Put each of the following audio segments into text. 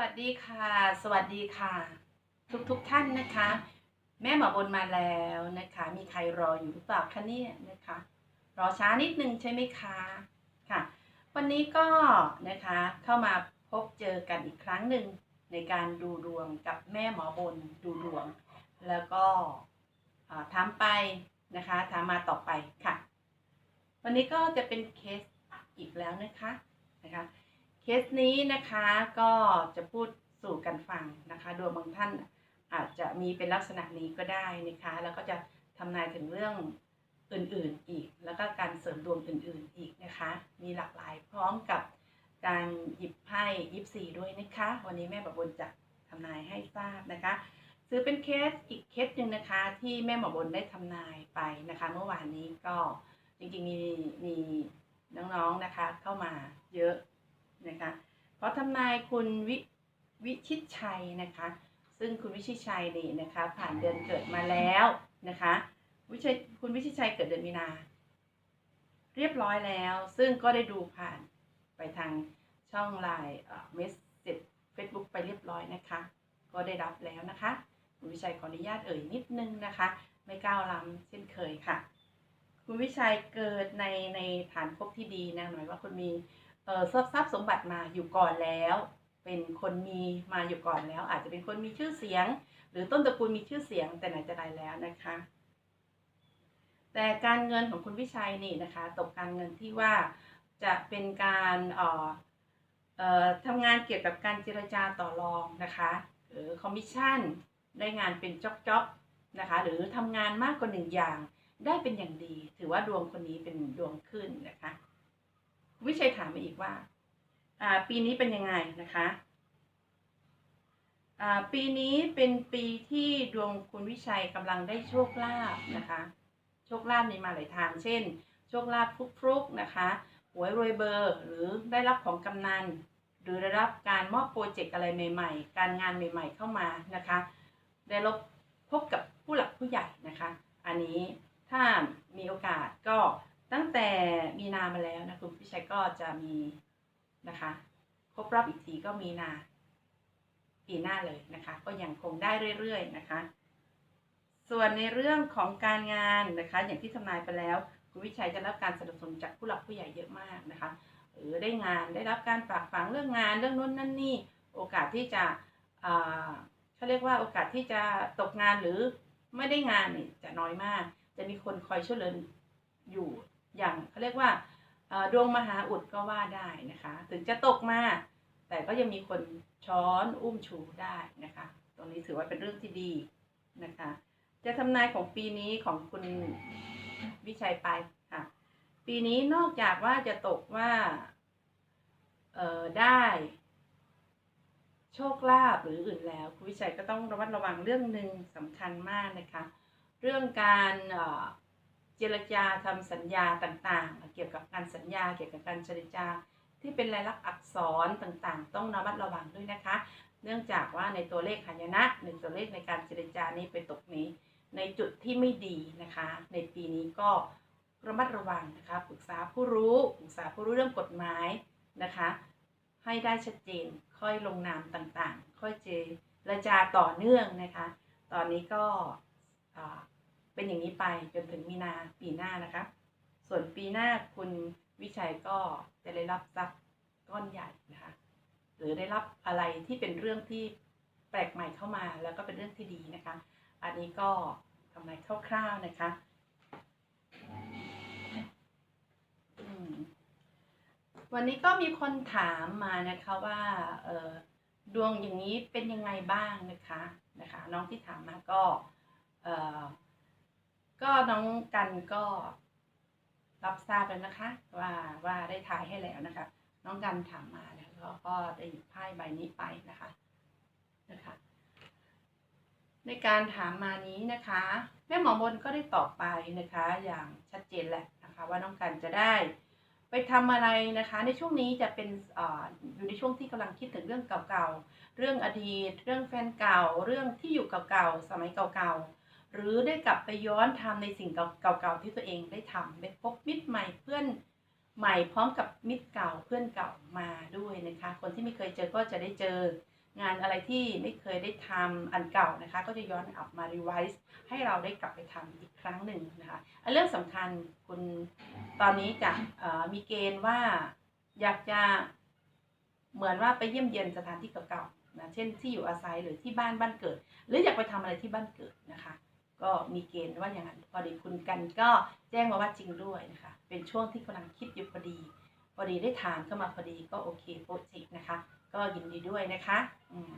วัสดีค่ะ สวัสดีค่ะ ทุกทุกท่านนะคะ แม่หมอบนมาแล้วนะคะ มีใครรออยู่หรือเปล่าคะเนี่ยนะคะ รอช้านิดนึงใช่ไหมคะค่ะ วันนี้ก็นะคะเข้ามาพบเจอกันอีกครั้งหนึ่งในการดูดวงกับแม่หมอบนดูดวง แล้วก็ถามไปนะคะถามมาต่อไปค่ะ วันนี้ก็จะเป็นเคสอีกแล้วนะคะนะคะ เคสนี้นะคะก็จะพูดสู่กันฟังนะคะดวงบางท่านอาจจะมีเป็นลักษณะนี้ก็ได้นะคะแล้วก็จะทำนายถึงเรื่องอื่นๆอีก แล้วก็การเสริมดวงอื่นๆอีกนะคะ มีหลากหลายพร้อมกับการหยิบไพ่ยิปซีด้วยนะคะ วันนี้แม่ประบนจะทำนายให้ทราบนะคะ ซื้อเป็นเคสอีกเคสหนึ่งนะคะ ที่แม่หมอบนได้ทำนายไปนะคะ เมื่อวานนี้ก็จริงๆมีมีน้องๆนะคะเข้ามาเยอะ นะคะ เพราะทำนายคุณวิวิชิตชัยนะคะ ซึ่งคุณวิชิตชัยนี่นะคะ ผ่านเดือนเกิดมาแล้วนะคะวิชัยคุณวิชิตชัยเกิดเดือนมีนา เรียบร้อยแล้ว ซึ่งก็ได้ดูผ่านไปทางช่องไลน์เมสเซจเฟซบุ๊กไปเรียบร้อยนะคะ ก็ได้รับแล้วนะคะคุณวิชัยขออนุญาตเอ่ยนิดนึงนะคะ ไม่ก้าวล้ำเช่นเคยค่ะ คุณวิชัยเกิดในในฐานภพที่ดีนะหมายว่าคุณมี ทรัพย์ทรัพย์สมบัติมาอยู่ก่อนแล้ว เป็นคนมีมาอยู่ก่อนแล้ว อาจจะเป็นคนมีชื่อเสียง หรือต้นตระกูลมีชื่อเสียงแต่ไหนแต่ไรแล้วนะคะ แต่การเงินของคุณวิชัยนี่นะคะ ตกการเงินที่ว่าจะเป็นการเอ่อทำงานเกี่ยวกับการเจรจาต่อรองนะคะหรือคอมมิชชั่นได้งานเป็นจ็อบๆนะคะหรือทำงานมากกว่าหนึ่งอย่างได้เป็นอย่างดี ถือว่าดวงคนนี้เป็นดวงขึ้นนะคะ วิชัยถามมาอีกว่าอ่า ปีนี้เป็นยังไงนะคะอ่าปีนี้เป็นปีที่ดวงคุณวิชัยกำลังได้โชคลาภนะคะ โชคลาภมีมาหลายทาง เช่น โชคลาภฟลุกๆนะคะหวยรวยเบอร์ หรือได้รับของกำนันหรือได้รับการมอบโปรเจกต์อะไรใหม่ ๆ การงานใหม่ ๆ เข้ามานะคะ ได้รับพบกับผู้หลักผู้ใหญ่นะคะ อันนี้ถ้ามีโอกาสก็ ตั้งแต่มีนามาแล้วนะคุณพิชัยก็จะมีนะคะครบรอบอีกทีก็มีนาปีหน้าเลยนะคะ ก็ยังคงได้เรื่อยๆนะคะ ส่วนในเรื่องของการงานนะคะ อย่างที่ทำนายไปแล้ว คุณวิชัยจะรับการสนับสนุนจากผู้หลักผู้ใหญ่เยอะมากนะคะหรือได้งานได้รับการฝากฝังเรื่องงานเรื่องนู้นนั่นนี่โอกาสที่จะอ่าเขาเรียกว่าโอกาสที่จะตกงานหรือไม่ได้งานนี่จะน้อยมาก จะมีคนคอยช่วยเหลืออยู่ อย่างเขาเรียกว่าดวงมหาอุดก็ว่าได้นะคะ ถึงจะตกมาแต่ก็ยังมีคนช้อนอุ้มชูได้นะคะ ตรงนี้ถือว่าเป็นเรื่องที่ดีนะคะ จะทำนายของปีนี้ของคุณวิชัยไปค่ะ ปีนี้นอกจากว่าจะตกว่าเออได้ โชคลาภหรืออื่นแล้ว คุณวิชัยก็ต้องระมัดระวังเรื่องหนึ่งสำคัญมากนะคะ เรื่องการ เจรจาทำสัญญาต่างๆ เกี่ยวกับการสัญญา เกี่ยวกับการเจรจา ที่เป็นลายลักษณ์อักษรต่างๆ ต้องระมัดระวังด้วยนะคะ เนื่องจากว่าในตัวเลขหายนะในตัวเลขในการเจรจานี้ไปตกนี้ ในจุดที่ไม่ดีนะคะ ในปีนี้ก็ระมัดระวังนะคะปรึกษาผู้รู้ปรึกษาผู้รู้เรื่องกฎหมายนะคะ ให้ได้ชัดเจนค่อยลงนามต่างๆ ค่อยเจรจาต่อเนื่องนะคะ ตอนนี้ก็ เป็นอย่างนี้ไปจนถึงมีนาปีหน้านะคะ ส่วนปีหน้าคุณวิชัยก็จะได้รับทรัพย์ก้อนใหญ่นะคะ หรือได้รับอะไรที่เป็นเรื่องที่แปลกใหม่เข้ามา แล้วก็เป็นเรื่องที่ดีนะคะ อันนี้ก็ทำนายคร่าวๆนะคะวันนี้ก็มีคนถามมานะคะว่าดวงอย่างนี้เป็นยังไงบ้างนะคะนะคะ น้องที่ถามมาก็ ก็น้องกันก็รับทราบแล้วนะคะ ว่าว่าได้ทายให้แล้วนะคะ น้องกันถามมาแล้วก็ก็ได้หยิบไพ่ใบนี้ไปนะคะนะคะ ในการถามมานี้นะคะ แม่หมอบนก็ได้ตอบไปนะคะ อย่างชัดเจนแหละนะคะ ว่าน้องกันจะได้ไปทำอะไรนะคะ ในช่วงนี้จะเป็นออยู่ในช่วงที่กำลังคิดถึงเรื่องเก่าๆ เรื่องอดีต เรื่องแฟนเก่า เรื่องที่อยู่เก่าๆ สมัยเก่าๆ หรือได้กลับไปย้อนทำในสิ่งเก่าๆที่ตัวเองได้ทำได้พบมิตรใหม่เพื่อนใหม่พร้อมกับมิตรเก่าเพื่อนเก่ามาด้วยนะคะ คนที่ไม่เคยเจอก็จะได้เจองานอะไรที่ไม่เคยได้ทำอันเก่านะคะ ก็จะย้อนกลับมารีไวซ์ให้เราได้กลับไปทำอีกครั้งหนึ่งนะคะอันเรื่องสำคัญคุณตอนนี้จะมีเกณฑ์ว่าอยากจะเหมือนว่าไปเยี่ยมเยียนสถานที่เก่าๆนะเช่นที่อยู่อาศัยหรือที่บ้านบ้านเกิด หรืออยากไปทำอะไรที่บ้านเกิดนะคะ ก็มีเกณฑ์ว่าอย่างนั้นพอดีคุณกันก็แจ้งมาว่าจริงด้วยนะคะ เป็นช่วงที่กำลังคิดอยู่พอดี พอดีได้ถามเข้ามาพอดีก็โอเคโปรเจกต์นะคะ ก็ยินดีด้วยนะคะอืม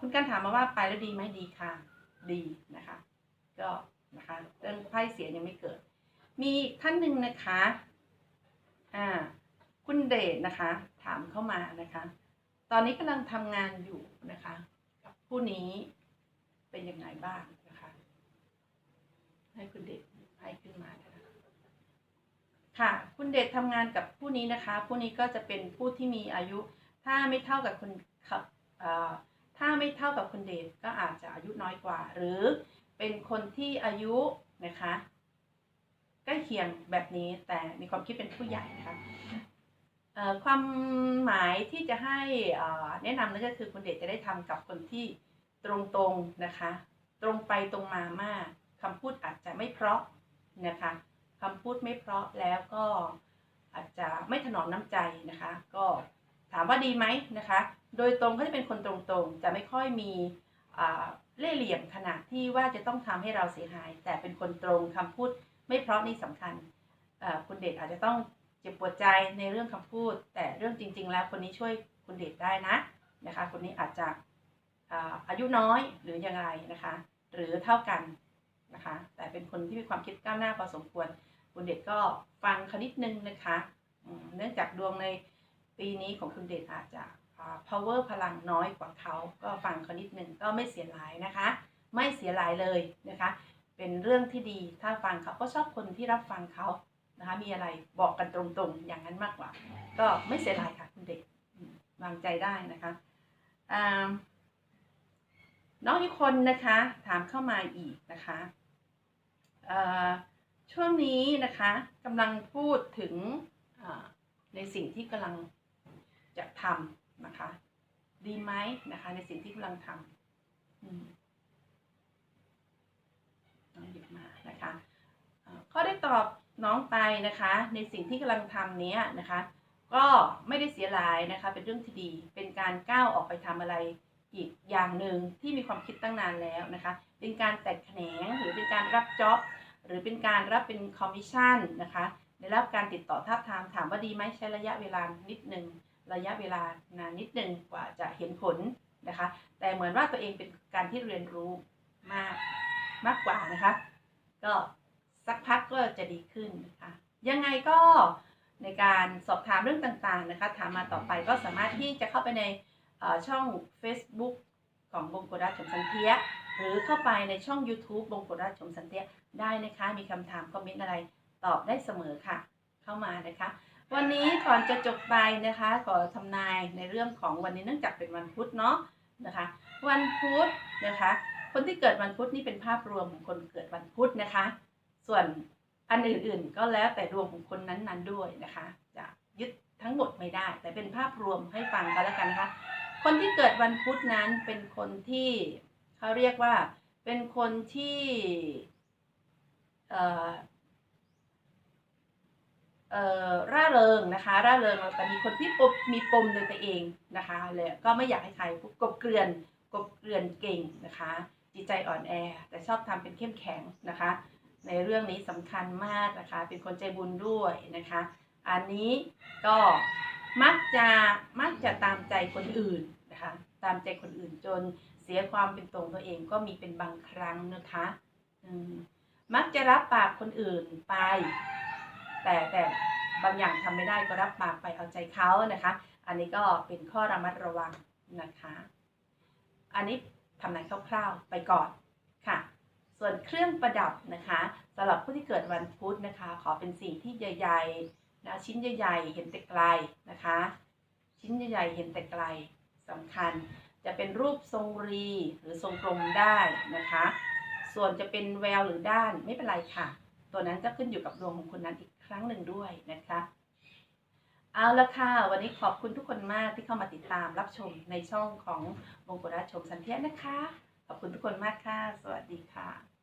คุณกันถามมาว่าไปแล้วดีไหมดีค่ะ ดีนะคะ ก็นะคะเรื่องไพ่เสียยังไม่เกิด มีท่านหนึ่งนะคะอ่าคุณเดชนะคะ ถามเข้ามานะคะ ตอนนี้กำลังทำงานอยู่นะคะ กับผู้นี้ เป็นยังไงบ้างนะคะ ให้คุณเดชให้ขึ้นมานะคะค่ะ คุณเดชทำงานกับผู้นี้นะคะ ผู้นี้ก็จะเป็นผู้ที่มีอายุ ถ้าไม่เท่ากับคุณครับถ้าไม่เท่ากับคุณเดชก็อาจจะอายุน้อยกว่า หรือเป็นคนที่อายุนะคะใกล้เคียงแบบนี้แต่มีความคิดเป็นผู้ใหญ่นะคะความหมายที่จะให้แนะนำนั่นก็คือคุณเดชจะได้ทำกับคนที่ ตรงๆนะคะ ตรงไปตรงมามากคำพูดอาจจะไม่เพราะนะคะคำพูดไม่เพราะแล้วก็อาจจะไม่ถนอมน้ำใจนะคะ ก็ถามว่าดีไหมนะคะ โดยตรงเขาจะเป็นคนตรงๆ จะไม่ค่อยมีเล่ห์เหลี่ยมขนาดที่ว่าจะต้องทำให้เราเสียหาย แต่เป็นคนตรงคำพูดไม่เพราะนี่สำคัญคุณเดชอาจจะต้องเจ็บปวดใจในเรื่องคำพูด แต่เรื่องจริง ๆ แล้วคนนี้ช่วยคุณเดชได้นะนะคะ คนนี้อาจจะ อ่าอายุน้อยหรือยังไงนะคะ หรือเท่ากันนะคะ แต่เป็นคนที่มีความคิดก้าวหน้าพอสมควรคุณเดชก็ฟังคนิดนึงนะคะเนื่องจากดวงในปีนี้ของคุณเดชอาจจะอ่า power พลังน้อยกว่าเขาก็ฟังเขานิดนึงก็ไม่เสียหลายนะคะ ไม่เสียหลายเลยนะคะ เป็นเรื่องที่ดีถ้าฟังเขาก็ชอบคนที่รับฟังเขานะคะมีอะไรบอกกันตรงๆ อย่างนั้นมากกว่า ก็ไม่เสียหลายค่ะคุณเด็กวางใจได้นะคะอ่า น้องอีกคนนะคะ ถามเข้ามาอีกนะคะเอ่อช่วงนี้นะคะกำลังพูดถึงในสิ่งที่กำลังจะทำนะคะ ดีไหมนะคะ ในสิ่งที่กำลังทำน้องหยิบมานะคะข้อได้ตอบน้องไปนะคะ ในสิ่งที่กำลังทำเนี้ยนะคะ ก็ไม่ได้เสียหลายนะคะ เป็นเรื่องที่ดีเป็นการก้าวออกไปทำอะไร อีกอย่างหนึ่งที่มีความคิดตั้งนานแล้วนะคะ เป็นการแตกแขนงหรือเป็นการรับจ็อบหรือเป็นการรับเป็นคอมมิชชั่นนะคะได้รับการติดต่อทาบทามถามว่าดีไหมใช้ระยะเวลานิดหนึ่งระยะเวลานานนิดหนึ่งกว่าจะเห็นผลนะคะ แต่เหมือนว่าตัวเองเป็นการที่เรียนรู้มากมากกว่านะคะ ก็สักพักก็จะดีขึ้นนะคะยังไงก็ในการสอบถามเรื่องต่างๆนะคะ ถามมาต่อไปก็สามารถที่จะเข้าไปใน ช่อง Facebook ของบงโกดัชชมสันเทีย หรือเข้าไปในช่อง YouTube บงโกดัชชมสันเทียได้นะคะ มีคำถามคอมเมนต์อะไรตอบได้เสมอค่ะ เข้ามานะคะ วันนี้ก่อนจะจบไปนะคะ ขอทำนายในเรื่องของวันนี้เนื่องจากเป็นวันพุธเนาะนะคะ วันพุธนะคะ คนที่เกิดวันพุธนี่เป็นภาพรวมของคนเกิดวันพุธนะคะ ส่วนอันอื่นๆก็แล้วแต่ดวงของคนนั้นๆด้วยนะคะ จะยึดทั้งหมดไม่ได้ แต่เป็นภาพรวมให้ฟังกันแล้วกันนะคะ คนที่เกิดวันพุธนั้นเป็นคนที่เขาเรียกว่าเป็นคนที่เอ่อเอ่อร่าเริงนะคะร่าเริงแต่มีคนที่ปมมีปมในตัวเองนะคะเลยก็ไม่อยากให้ใครกบเกลื่อนกบเกลื่อนเก่งนะคะ จิตใจอ่อนแอ แต่ชอบทำเป็นเข้มแข็งนะคะ ในเรื่องนี้สำคัญมากนะคะ เป็นคนใจบุญด้วยนะคะ อันนี้ก็มักจะมักจะตามใจคนอื่น นะคะ ตามใจคนอื่นจนเสียความเป็นตรงตัวเองก็มีเป็นบางครั้งนะคะมักจะรับปากคนอื่นไป แต่แต่บางอย่างทำไม่ได้ก็รับปากไปเอาใจเขานะคะ อันนี้ก็เป็นข้อระมัดระวังนะคะ อันนี้ทำนายคร่าวๆไปก่อนค่ะ ส่วนเครื่องประดับนะคะสำหรับผู้ที่เกิดวันพุธนะคะ ขอเป็นสิ่งที่ใหญ่ๆนะชิ้นใหญ่ๆเห็นแต่ไกลนะคะ ชิ้นใหญ่ๆเห็นแต่ไกล สำคัญ จะเป็นรูปทรงรีหรือทรงกลมได้นะคะ ส่วนจะเป็นแววหรือด้านไม่เป็นไรค่ะ ตัวนั้นก็ขึ้นอยู่กับดวงของคนนั้นอีกครั้งหนึ่งด้วยนะคะ เอาละค่ะ วันนี้ขอบคุณทุกคนมากที่เข้ามาติดตามรับชมในช่องของมงกุฎราชชมสันเทียนะคะ ขอบคุณทุกคนมากค่ะ สวัสดีค่ะ